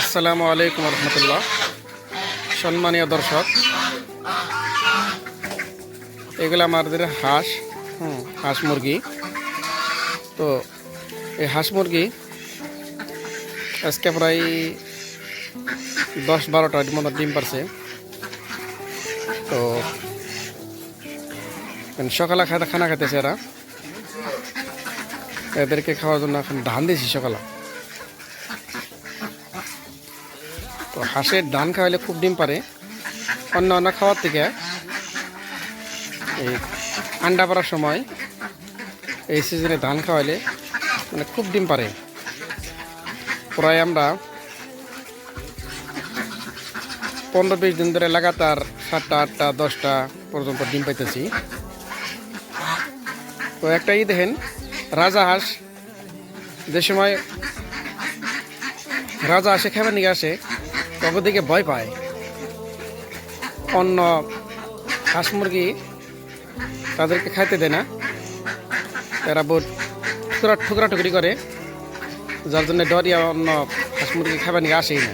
আসসালামু আলাইকুম রহমতুল্লাহ। সম্মানীয় দর্শক, এগুলো আমাদের হাঁস, হুম, হাঁস মুরগি। তো এই হাঁস মুরগি আজকে প্রায় দশ বারোটা মতো ডিম পারছে। তো সকালে খানা খাইতেছে এরা। এদেরকে খাওয়ার জন্য এখন ধান দিয়েছি সকালে। তো হাঁসের ধান খাওয়ালে খুব ডিম পারে। অন্য অন্য খাওয়ার থেকে এই আন্ডা পাড়ার সময় এই সিজনে ধান খাওয়াইলে মানে খুব ডিম পারে। প্রায় আমরা পনেরো বিশ দিন ধরে লাগাতার সাতটা, আটটা, দশটা পর্যন্ত ডিম পাইতেছি। তো একটাই দেখেন, রাজা হাঁস যে সময় রাজা আসে, খাবার নিয়ে আসে তখন দিকে ভয় পায়। অন্য হাঁস মুরগি তাদেরকে খাইতে দেয় না। তারা বহুত ঠুকরা ঠুকরা টুকরি করে, যার জন্য ডরিয়া অন্য হাঁস মুরগি খাবার নিয়ে আসেই না।